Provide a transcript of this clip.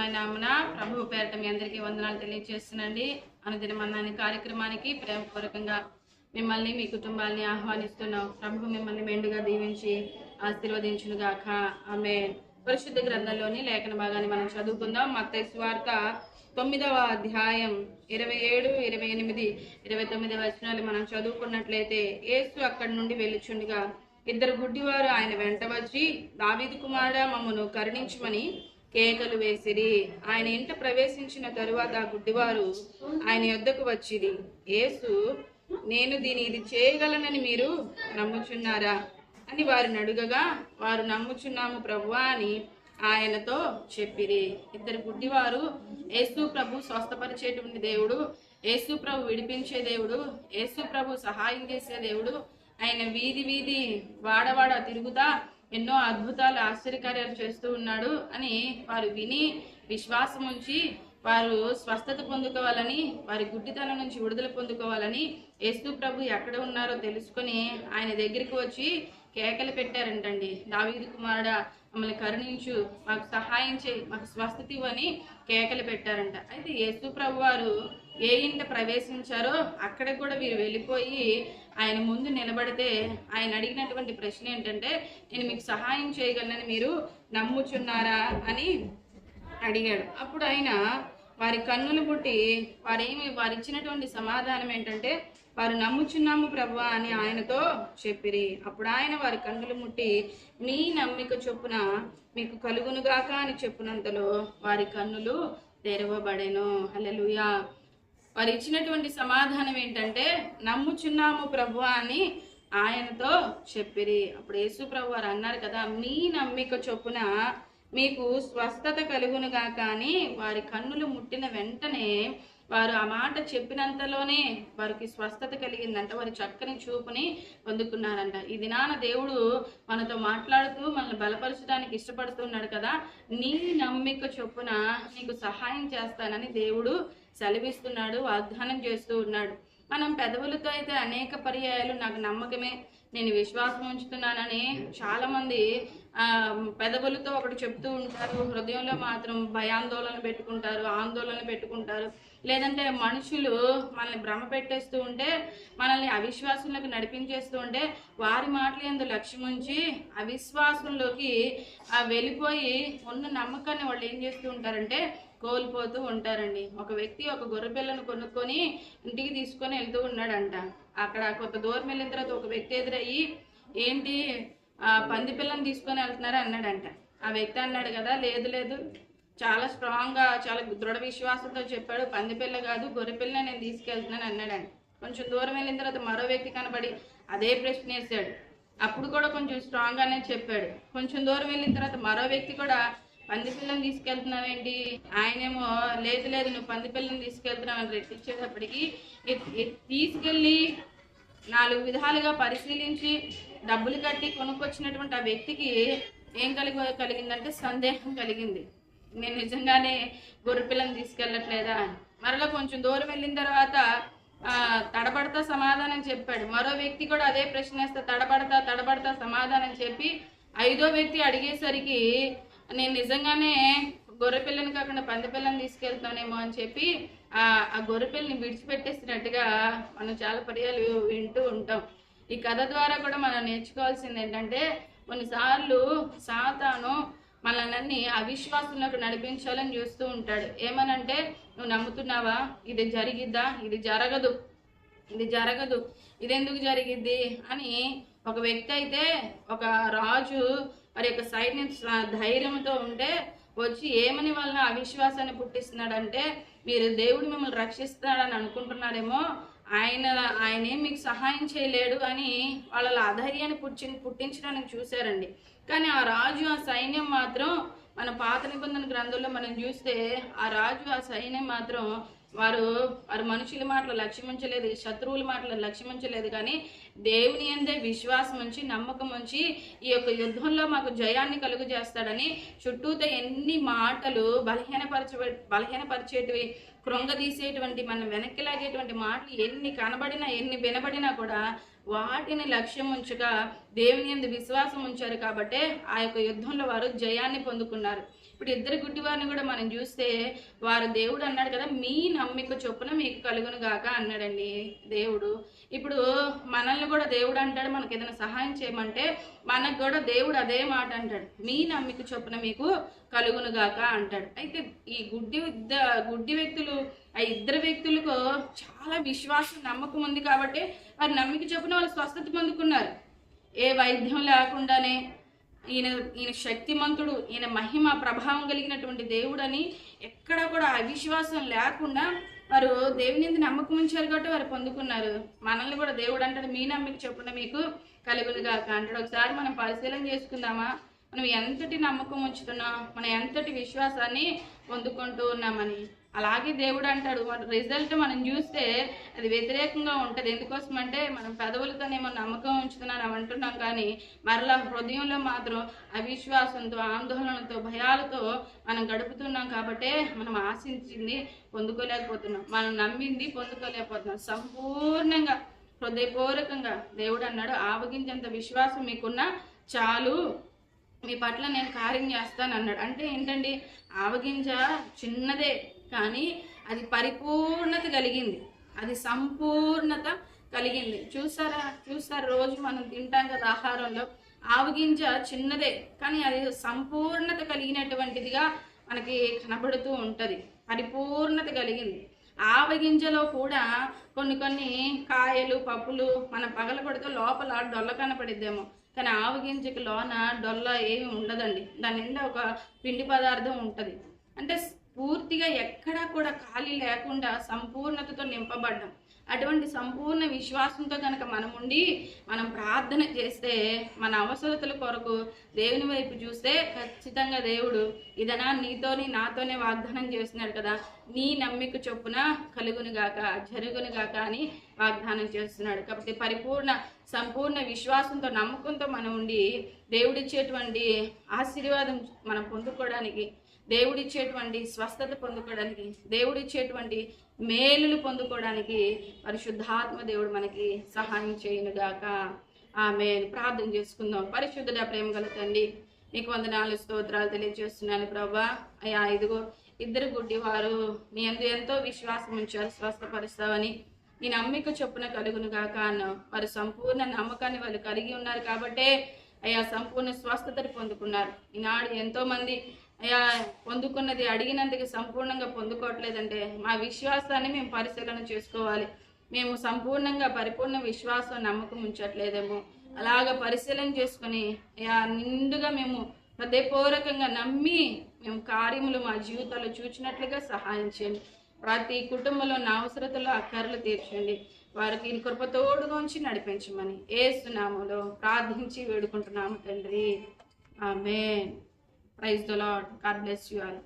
శ్రేష్టమైన నామన ప్రభు పేరట మీ అందరికీ వందనాలు తెలియజేస్తున్నాండి అనుదిన మన్నాని కార్యక్రమానికి ప్రేమపూర్వకంగా మిమ్మల్ని మీ కుటుంబాన్ని ఆహ్వానిస్తున్నాం. ప్రభు మిమ్మల్ని మెండుగా దీవించి ఆశీర్వదించునుగాక. ఆమె పరిశుద్ధ గ్రంథంలోని లేఖన భాగాన్ని మనం చదువుకుందాం. మత్తయి స్వార్త తొమ్మిదవ అధ్యాయం ఇరవై ఏడు ఇరవై ఎనిమిది ఇరవై తొమ్మిది వచనాలు మనం చదువుకున్నట్లయితే యేసు అక్కడి నుండి వెళ్ళుచుండగా ఇద్దరు గుడ్డివారు ఆయన వెంట వచ్చి దావీదు కుమారుడా మమ్మను కరుణించమని కేకలు వేసిరి. ఆయన ఇంట ప్రవేశించిన తరువాత ఆ గుడ్డివారు ఆయన యొద్దకు వచ్చిరి. యేసు నేను దీని ఇది చేయగలనని మీరు నమ్ముచున్నారా? అని వారిని అడుగగా వారు నమ్ముచున్నాము ప్రభువా అని ఆయనతో చెప్పిరి. ఇద్దరు గుడ్డివారు యేసు ప్రభు స్వస్థపరిచేటువంటి దేవుడు యేసు ప్రభు విడిపించే దేవుడు యేసు ప్రభు సహాయం చేసే దేవుడు ఆయన వీధి వీధి వాడవాడ తిరుగుతా ఎన్నో అద్భుతాలు ఆశ్చర్యకార్యాలు చేస్తూ ఉన్నాడు అని వారు విని విశ్వాసం ఉంచి వారు స్వస్థత పొందుకోవాలని వారి గుడ్డితనం నుంచి విడుదల పొందుకోవాలని యేసు ప్రభు ఎక్కడ ఉన్నారో తెలుసుకొని ఆయన దగ్గరికి వచ్చి కేకలు పెట్టారంటండి. దావీదు కుమారుడా మమ్మల్ని కరుణించు మాకు సహాయం చేయి మాకు స్వస్థత ఇవ్వని కేకలు పెట్టారంట. అయితే యేసు ప్రభు వారు ఏ ఇంట ప్రవేశించారో అక్కడ కూడా వీరు వెళ్ళిపోయి ఆయన ముందు నిలబడితే ఆయన అడిగినటువంటి ప్రశ్న ఏంటంటే నేను మీకు సహాయం చేయగలనని మీరు నమ్ముచున్నారా? అని అడిగాడు. అప్పుడు ఆయన వారి కన్నులు పుట్టి వారేమి వారు ఇచ్చినటువంటి సమాధానం ఏంటంటే వారు నమ్ముచున్నాము ప్రభు అని ఆయనతో చెప్పిరి. అప్పుడు ఆయన వారి కన్నులు ముట్టి మీ నమ్మిక చొప్పున మీకు కలుగునుగాక అని చెప్పినంతలో వారి కన్నులు తెరవబడెను. హల్లెలూయా. వారు ఇచ్చినటువంటి సమాధానం ఏంటంటే నమ్ముచున్నాము ప్రభు అని ఆయనతో చెప్పిరి. అప్పుడు యేసు ప్రభు వారు అన్నారు కదా మీ నమ్మిక చొప్పున మీకు స్వస్థత కలుగునుగా కానీ వారి కన్నులు ముట్టిన వెంటనే వారు ఆ మాట చెప్పినంతలోనే వారికి స్వస్థత కలిగిందంట. వారి చక్కని చూపుని పొందుకున్నారంట. ఈ దినాన దేవుడు మనతో మాట్లాడుతూ మనల్ని బలపరచడానికి ఇష్టపడుతున్నాడు కదా నీ నమ్మిక చొప్పున నీకు సహాయం చేస్తానని దేవుడు సెలవిస్తున్నాడు వాగ్దానం చేస్తూ ఉన్నాడు. మనం పెదవులతో అయితే అనేక పర్యాయాలు నాకు నమ్మకమే. నేను విశ్వాసం ఉంచుతున్నానని చాలా మంది పెదవులతో ఒకటి చెప్తూ ఉంటారు హృదయంలో మాత్రం భయాందోళన పెట్టుకుంటారు ఆందోళన పెట్టుకుంటారు. లేదంటే మనుషులు మనల్ని భ్రమ పెట్టేస్తూ ఉంటే మనల్ని అవిశ్వాసంలోకి నడిపించేస్తూ ఉంటే వారి మాటలు ఎందు లక్ష్యం ఉంచి అవిశ్వాసంలోకి వెళ్ళిపోయి ఉన్న నమ్మకాన్ని వాళ్ళు ఏం చేస్తూ ఉంటారంటే కోల్పోతూ ఉంటారండి. ఒక వ్యక్తి ఒక గొర్రె పిల్లను కొనుక్కొని ఇంటికి తీసుకొని వెళ్తూ ఉన్నాడంట. అక్కడ కొంత దూరం వెళ్ళిన తర్వాత ఒక వ్యక్తి ఎదురయ్యి ఏంటి పంది పిల్లని తీసుకొని వెళ్తున్నారు అన్నాడంట. ఆ వ్యక్తి అన్నాడు కదా లేదు లేదు. చాలా స్ట్రాంగ్గా చాలా దృఢ విశ్వాసంతో చెప్పాడు. పంది పిల్ల కాదు గొర్రె పిల్ల నేను తీసుకెళ్తున్నాను అన్నాడంట. కొంచెం దూరం వెళ్ళిన తర్వాత మరో వ్యక్తి కనబడి అదే ప్రశ్న వేసాడు అప్పుడు కూడా కొంచెం స్ట్రాంగ్గానే చెప్పాడు. కొంచెం దూరం వెళ్ళిన తర్వాత మరో వ్యక్తి కూడా పంది పిల్లని తీసుకెళ్తున్నావేంటి? ఆయనేమో లేదు లేదు నువ్వు పంది పిల్లని తీసుకెళ్తున్నావు అని రెట్టించేటప్పటికి తీసుకెళ్ళి నాలుగు విధాలుగా పరిశీలించి డబ్బులు కట్టి కొనుక్కొచ్చినటువంటి ఆ వ్యక్తికి ఏం కలిగి కలిగిందంటే సందేహం కలిగింది. నేను నిజంగానే గొర్రె పిల్లని తీసుకెళ్ళట్లేదా అని. మరలా కొంచెం దూరం వెళ్ళిన తర్వాత తడబడతా సమాధానం చెప్పాడు. మరో వ్యక్తి కూడా అదే ప్రశ్న వేస్తా తడబడతా తడబడతా సమాధానం చెప్పి ఐదో వ్యక్తి అడిగేసరికి నేను నిజంగానే గొర్రె పిల్లని కాకుండా పంది పిల్లని తీసుకెళ్తానేమో అని చెప్పి ఆ గొర్రె పిల్లని విడిచిపెట్టేసినట్టుగా మనం చాలా పర్యాలు వింటూ ఉంటాం. ఈ కథ ద్వారా కూడా మనం నేర్చుకోవాల్సింది ఏంటంటే కొన్నిసార్లు సాతాను మనల్ని అవిశ్వాసంలోకి నడిపించాలని చూస్తూ ఉంటాడు. ఏమనంటే నువ్వు నమ్ముతున్నావా? ఇది జరిగిద్దా? ఇది జరగదు. ఇది జరగదు. ఇది ఎందుకు జరిగిద్ది? అని ఒక వ్యక్తి అయితే ఒక రాజు మరి యొక్క సైన్యం ధైర్యంతో ఉంటే వచ్చి ఏమని వాళ్ళని అవిశ్వాసాన్ని పుట్టిస్తున్నాడంటే మీరు దేవుడు మిమ్మల్ని రక్షిస్తాడని అనుకుంటున్నారేమో ఆయన ఆయన మీకు సహాయం చేయలేడు అని వాళ్ళ అధైర్యాన్ని పుట్టి పుట్టించడానికి చూశారండి. కానీ ఆ రాజు ఆ సైన్యం మాత్రం మన పాత నిబంధన గ్రంథంలో మనం చూస్తే ఆ రాజు ఆ సైన్యం మాత్రం వారు వారు మనుషుల మాటలు లక్ష్యమించలేదు శత్రువుల మాటలు లక్ష్యమించలేదు కానీ దేవుని అందే విశ్వాసం ఉంచి నమ్మకం ఉంచి ఈ యొక్క యుద్ధంలో మాకు జయాన్ని కలుగు చేస్తాడని చుట్టూతో ఎన్ని మాటలు బలహీనపరచ బలహీనపరిచేటివి కృంగదీసేటువంటి మనం వెనక్కి లాగేటువంటి మాటలు ఎన్ని కనబడినా ఎన్ని వినబడినా కూడా వాటిని లక్ష్యం ఉంచగా దేవుని ఎందు విశ్వాసం ఉంచారు కాబట్టే ఆ యొక్క యుద్ధంలో వారు జయాన్ని పొందుకున్నారు. ఇప్పుడు ఇద్దరు గుడ్డి వారిని కూడా మనం చూస్తే వారు దేవుడు అన్నాడు కదా మీ నమ్మిక చొప్పున మీకు కలుగును గాక అన్నాడండి దేవుడు. ఇప్పుడు మనల్ని కూడా దేవుడు అంటాడు మనకి ఏదైనా సహాయం చేయమంటే మనకు కూడా దేవుడు అదే మాట అంటాడు మీ నమ్మిక చొప్పున మీకు కలుగును గాక అంటాడు. అయితే ఈ గుడ్డి గుడ్డి వ్యక్తులు ఆ ఇద్దరు వ్యక్తులకు చాలా విశ్వాసం నమ్మకం ఉంది కాబట్టి వారి నమ్మిక చొప్పున వాళ్ళు స్వస్థత పొందుకున్నారు. ఏ వైద్యం లేకుండానే ఈయన ఈయన శక్తిమంతుడు ఈయన మహిమ ప్రభావం కలిగినటువంటి దేవుడని ఎక్కడ కూడా అవిశ్వాసం లేకుండా వారు దేవుని నమ్మకం ఉంచారు కాబట్టి వారు పొందుకున్నారు. మనల్ని కూడా దేవుడు అంటాడు మీ నమ్మిక చొప్పున మీకు కలుగులుగా అంటాడు. ఒకసారి మనం పరిశీలన చేసుకుందామా? మనం ఎంతటి నమ్మకం ఉంచుతున్నాం మనం ఎంతటి విశ్వాసాన్ని పొందుకుంటూ ఉన్నామని. అలాగే దేవుడు అంటాడు మన రిజల్ట్ మనం చూస్తే అది వ్యతిరేకంగా ఉంటుంది. ఎందుకోసం అంటే మనం పెదవులతోనేమో నమ్మకం ఉంచుతున్నాను అంటున్నాం కానీ మరలా హృదయంలో మాత్రం అవిశ్వాసంతో ఆందోళనతో భయాలతో మనం గడుపుతున్నాం కాబట్టే మనం ఆశించింది పొందుకోలేకపోతున్నాం. మనం నమ్మింది పొందుకోలేకపోతున్నాం. సంపూర్ణంగా హృదయపూర్వకంగా దేవుడు అన్నాడు ఆవగించేంత విశ్వాసం మీకున్నా చాలు. మీ పట్ల నేను కార్యం చేస్తాను అన్నాడు. అంటే ఏంటండి ఆవగింజ చిన్నదే కానీ అది పరిపూర్ణత కలిగింది. అది సంపూర్ణత కలిగింది. చూసారా? చూసారు? రోజు మనం తింటాం కదా ఆహారంలో. ఆవగింజ చిన్నదే కానీ అది సంపూర్ణత కలిగినటువంటిదిగా మనకి కనబడుతూ ఉంటుంది. పరిపూర్ణత కలిగింది. ఆవగింజలో కూడా కొన్ని కొన్ని కాయలు పప్పులు మనం పగల లోపల డొల్ల కనపడిద్దేమో. కానీ ఆవగింజకి లోన డొల్ల ఏమి ఉండదండి. దాని నిండా ఒక పిండి పదార్థం ఉంటుంది. అంటే పూర్తిగా ఎక్కడా కూడా ఖాళీ లేకుండా సంపూర్ణతతో నింపబడ్డం. అటువంటి సంపూర్ణ విశ్వాసంతో కనుక మనం ఉండి మనం ప్రార్థన చేస్తే మన అవసరతల కొరకు దేవుని వైపు చూస్తే ఖచ్చితంగా దేవుడు ఇదనా నీతోని నాతోనే వాగ్దానం చేస్తున్నాడు కదా. నీ నమ్మిక చొప్పున కలుగునుగాక గాక గాక అని వాగ్దానం చేస్తున్నాడు. కాబట్టి పరిపూర్ణ సంపూర్ణ విశ్వాసంతో నమ్మకంతో మనం ఉండి దేవుడిచ్చేటువంటి ఆశీర్వాదం మనం పొందుకోవడానికి దేవుడిచ్చేటువంటి స్వస్థత పొందుకోవడానికి దేవుడిచ్చేటువంటి మేలులు పొందుకోవడానికి పరిశుద్ధాత్మ దేవుడు మనకి సహాయం చేయనుగాక ఆమె ప్రార్థన చేసుకుందాం. పరిశుద్ధుడ ప్రేమ గల తండ్రి నీకు వందనాలు స్తోత్రాలు తెలియజేస్తున్నాను ప్రభా. అయ్యా ఇదిగో ఇద్దరు గుడ్డివారు నీ అందు ఎంతో విశ్వాసం ఉంచారు స్వస్థపరుస్తావని నీ నమ్మిక చొప్పున కలుగును గాక అన్నావు. వారు సంపూర్ణ నమ్మకాన్ని వాళ్ళు కలిగి ఉన్నారు కాబట్టే అయ్యా సంపూర్ణ స్వస్థతను పొందుకున్నారు. ఈనాడు ఎంతో మంది అయ్యా పొందుకున్నది అడిగినందుకు సంపూర్ణంగా పొందుకోవట్లేదంటే మా విశ్వాసాన్ని మేము పరిశీలన చేసుకోవాలి. మేము సంపూర్ణంగా పరిపూర్ణ విశ్వాసం నమ్మకం ఉంచట్లేదేమో. అలాగ పరిశీలన చేసుకొని అయ్యా నిండుగా మేము హృదయపూర్వకంగా నమ్మి మేము కార్యములు మా జీవితాల్లో చూచినట్లుగా సహాయం చేయండి. ప్రతి కుటుంబంలో నా అవసరతలో అక్కర్లు తీర్చండి. వారికి కృపతోడుగా ఉంచి నడిపించమని ఏసునామలో ప్రార్థించి వేడుకుంటున్నాము తండ్రి. ఆమె praise the Lord God bless you all.